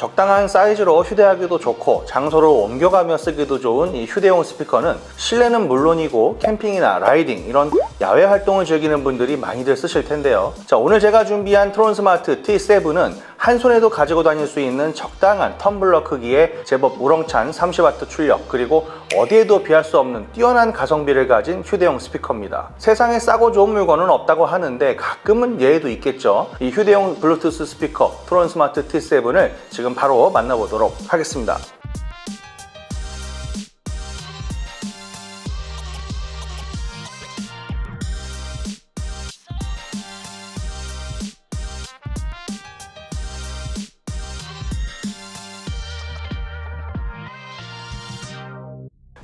적당한 사이즈로 휴대하기도 좋고 장소를 옮겨가며 쓰기도 좋은 이 휴대용 스피커는 실내는 물론이고 캠핑이나 라이딩 이런 야외 활동을 즐기는 분들이 많이들 쓰실 텐데요. 자, 오늘 제가 준비한 트론 스마트 T7은 한 손에도 가지고 다닐 수 있는 적당한 텀블러 크기의 제법 우렁찬 30W 출력 그리고 어디에도 비할 수 없는 뛰어난 가성비를 가진 휴대용 스피커입니다. 세상에 싸고 좋은 물건은 없다고 하는데 가끔은 예외도 있겠죠. 이 휴대용 블루투스 스피커 트론 스마트 T7을 지금 바로 만나보도록 하겠습니다.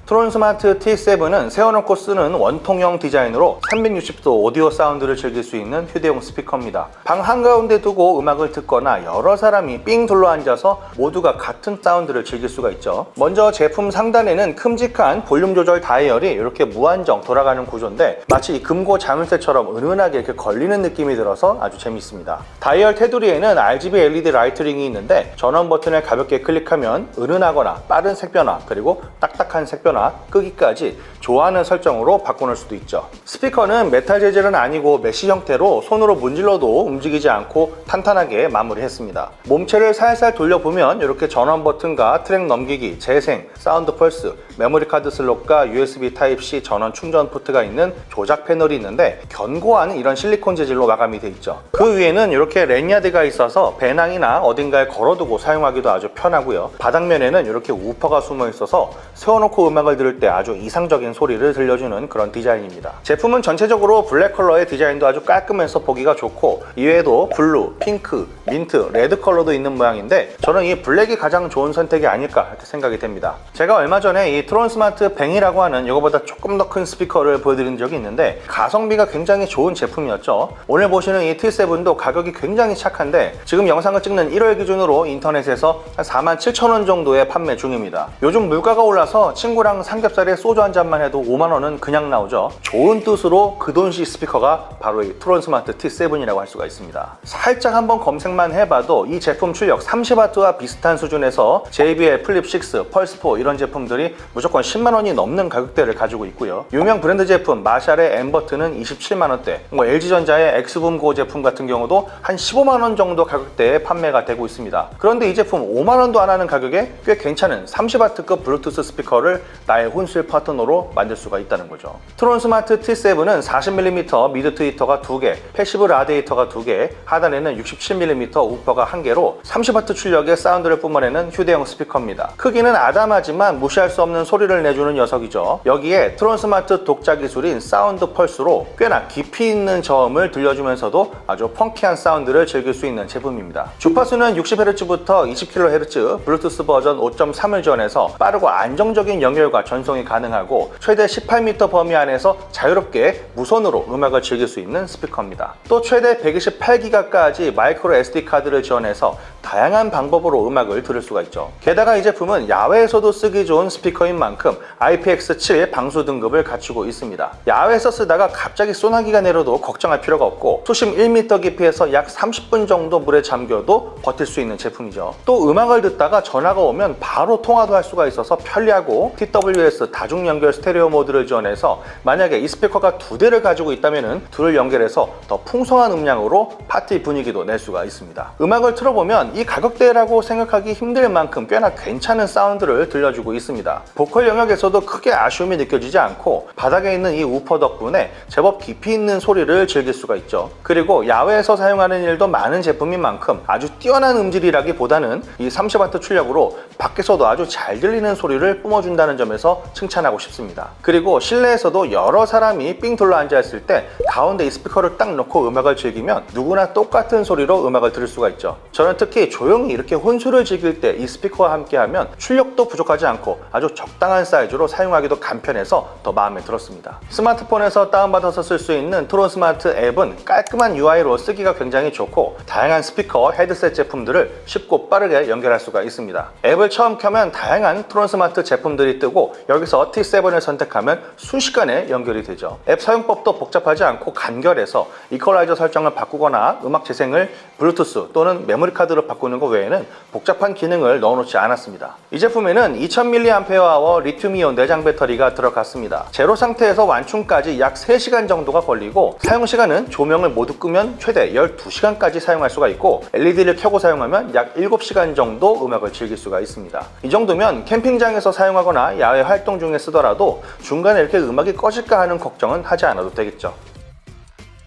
트론 스마트 T7은 세워놓고 쓰는 원통형 디자인으로 360도 오디오 사운드를 즐길 수 있는 휴대용 스피커입니다. 방 한가운데 두고 음악을 듣거나 여러 사람이 삥 둘러 앉아서 모두가 같은 사운드를 즐길 수가 있죠. 먼저 제품 상단에는 큼직한 볼륨 조절 다이얼이 이렇게 무한정 돌아가는 구조인데 마치 이 금고 자물쇠처럼 은은하게 이렇게 걸리는 느낌이 들어서 아주 재밌습니다. 다이얼 테두리에는 RGB LED 라이트링이 있는데 전원 버튼을 가볍게 클릭하면 은은하거나 빠른 색 변화 그리고 딱딱한 색 변화 끄기까지 좋아하는 설정으로 바꿔놓을 수도 있죠. 스피커는 메탈 재질은 아니고 메쉬 형태로 손으로 문질러도 움직이지 않고 탄탄하게 마무리했습니다. 몸체를 살살 돌려보면 이렇게 전원 버튼과 트랙 넘기기, 재생, 사운드 펄스, 메모리 카드 슬롯과 USB Type-C 전원 충전 포트가 있는 조작 패널이 있는데 견고한 이런 실리콘 재질로 마감이 되어 있죠. 그 위에는 이렇게 랜야드가 있어서 배낭이나 어딘가에 걸어두고 사용하기도 아주 편하고요. 바닥면에는 이렇게 우퍼가 숨어 있어서 세워놓고 음악 을 들을 때 아주 이상적인 소리를 들려주는 그런 디자인입니다. 제품은 전체적으로 블랙 컬러의 디자인도 아주 깔끔해서 보기가 좋고 이외에도 블루, 핑크, 민트, 레드 컬러도 있는 모양인데 저는 이 블랙이 가장 좋은 선택이 아닐까 이렇게 생각이 됩니다. 제가 얼마 전에 이 트론 스마트 뱅이라고 하는 이거보다 조금 더 큰 스피커를 보여드린 적이 있는데 가성비가 굉장히 좋은 제품이었죠. 오늘 보시는 이 T7도 가격이 굉장히 착한데 지금 영상을 찍는 1월 기준으로 인터넷에서 한 4만 7천 원 정도에 판매 중입니다. 요즘 물가가 올라서 친구랑 삼겹살에 소주 한 잔만 해도 5만 원은 그냥 나오죠. 좋은 뜻으로 그 돈시 스피커가 바로 이 트론 스마트 T7이라고 할 수가 있습니다. 살짝 한번 검색만 해봐도 이 제품 출력 30W와 비슷한 수준에서 JBL 플립 6, 펄스 4 이런 제품들이 무조건 10만 원이 넘는 가격대를 가지고 있고요. 유명 브랜드 제품 마샬의 엠버트는 27만 원대, 뭐 LG전자의 엑스붐고 제품 같은 경우도 한 15만 원 정도 가격대에 판매가 되고 있습니다. 그런데 이 제품 5만 원도 안 하는 가격에 꽤 괜찮은 30W급 블루투스 스피커를 나의 혼술 파트너로 만들 수가 있다는 거죠. 트론 스마트 T7은 40mm 미드 트위터가 2개, 패시브 라디에이터가 2개, 하단에는 67mm 우퍼가 1개로 30W 출력의 사운드를 뿜어내는 휴대용 스피커입니다. 크기는 아담하지만 무시할 수 없는 소리를 내주는 녀석이죠. 여기에 트론 스마트 독자 기술인 사운드 펄스로 꽤나 깊이 있는 저음을 들려주면서도 아주 펑키한 사운드를 즐길 수 있는 제품입니다. 주파수는 60Hz부터 20kHz 블루투스 버전 5.3을 지원해서 빠르고 안정적인 연결과 전송이 가능하고 최대 18m 범위 안에서 자유롭게 무선으로 음악을 즐길 수 있는 스피커입니다. 또 최대 128기가까지 마이크로 SD 카드를 지원해서 다양한 방법으로 음악을 들을 수가 있죠. 게다가 이 제품은 야외에서도 쓰기 좋은 스피커인 만큼 IPX7 방수 등급을 갖추고 있습니다. 야외에서 쓰다가 갑자기 소나기가 내려도 걱정할 필요가 없고 수심 1m 깊이에서 약 30분 정도 물에 잠겨도 버틸 수 있는 제품이죠. 또 음악을 듣다가 전화가 오면 바로 통화도 할 수가 있어서 편리하고 TWS 다중 연결 스테레오 모드를 지원해서 만약에 이 스피커가 두 대를 가지고 있다면 둘을 연결해서 더 풍성한 음량으로 파티 분위기도 낼 수가 있습니다. 음악을 틀어보면 이 가격대라고 생각하기 힘들 만큼 꽤나 괜찮은 사운드를 들려주고 있습니다. 보컬 영역에서도 크게 아쉬움이 느껴지지 않고 바닥에 있는 이 우퍼 덕분에 제법 깊이 있는 소리를 즐길 수가 있죠. 그리고 야외에서 사용하는 일도 많은 제품인 만큼 아주 뛰어난 음질이라기보다는 이 30W 출력으로 밖에서도 아주 잘 들리는 소리를 뿜어준다는 점에서 칭찬하고 싶습니다. 그리고 실내에서도 여러 사람이 삥 둘러 앉아 있을 때 가운데 이 스피커를 딱 놓고 음악을 즐기면 누구나 똑같은 소리로 음악을 들을 수가 있죠. 저는 특히 조용히 이렇게 혼술을 즐길 때 이 스피커와 함께 하면 출력도 부족하지 않고 아주 적당한 사이즈로 사용하기도 간편해서 더 마음에 들었습니다. 스마트폰에서 다운받아서 쓸 수 있는 트론 스마트 앱은 깔끔한 UI로 쓰기가 굉장히 좋고 다양한 스피커, 헤드셋 제품들을 쉽고 빠르게 연결할 수가 있습니다. 앱을 처음 켜면 다양한 트론 스마트 제품들이 뜨고 여기서 T7을 선택하면 순식간에 연결이 되죠. 앱 사용법도 복잡하지 않고 간결해서 이퀄라이저 설정을 바꾸거나 음악 재생을 블루투스 또는 메모리 카드로 바꾸는 것 외에는 복잡한 기능을 넣어놓지 않았습니다. 이 제품에는 2000mAh 리튬이온 내장 배터리가 들어갔습니다. 제로 상태에서 완충까지 약 3시간 정도가 걸리고 사용 시간은 조명을 모두 끄면 최대 12시간까지 사용할 수가 있고 LED를 켜고 사용하면 약 7시간 정도 음악을 즐길 수가 있습니다. 이 정도면 캠핑장에서 사용하거나 야외 활동 중에 쓰더라도 중간에 이렇게 음악이 꺼질까 하는 걱정은 하지 않아도 되겠죠.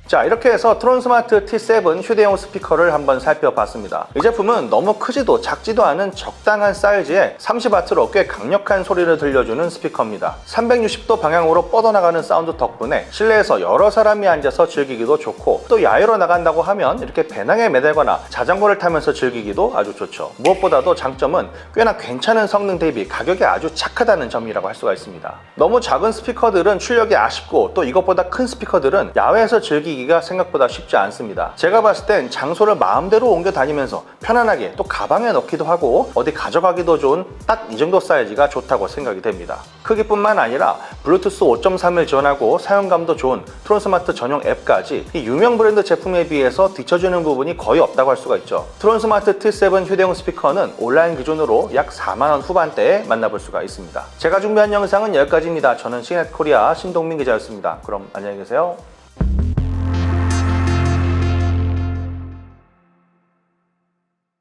자 이렇게 해서 트론 스마트 T7 휴대용 스피커를 한번 살펴봤습니다. 이 제품은 너무 크지도 작지도 않은 적당한 사이즈에 30W로 꽤 강력한 소리를 들려주는 스피커입니다. 360도 방향으로 뻗어나가는 사운드 덕분에 실내에서 여러 사람이 앉아서 즐기기도 좋고 또 야외로 나간다고 하면 이렇게 배낭에 매달거나 자전거를 타면서 즐기기도 아주 좋죠. 무엇보다도 장점은 꽤나 괜찮은 성능 대비 가격이 아주 착하다는 점이라고 할 수가 있습니다. 너무 작은 스피커들은 출력이 아쉽고 또 이것보다 큰 스피커들은 야외에서 즐기기 가 생각보다 쉽지 않습니다. 제가 봤을 땐 장소를 마음대로 옮겨 다니면서 편안하게 또 가방에 넣기도 하고 어디 가져가기도 좋은 딱 이 정도 사이즈가 좋다고 생각이 됩니다. 크기뿐만 아니라 블루투스 5.3을 지원하고 사용감도 좋은 트론스마트 전용 앱까지 이 유명 브랜드 제품에 비해서 뒤처지는 부분이 거의 없다고 할 수가 있죠. 트론스마트 T7 휴대용 스피커는 온라인 기준으로 약 4만원 후반대에 만나볼 수가 있습니다. 제가 준비한 영상은 여기까지입니다. 저는 시넷 코리아 신동민 기자였습니다. 그럼 안녕히 계세요.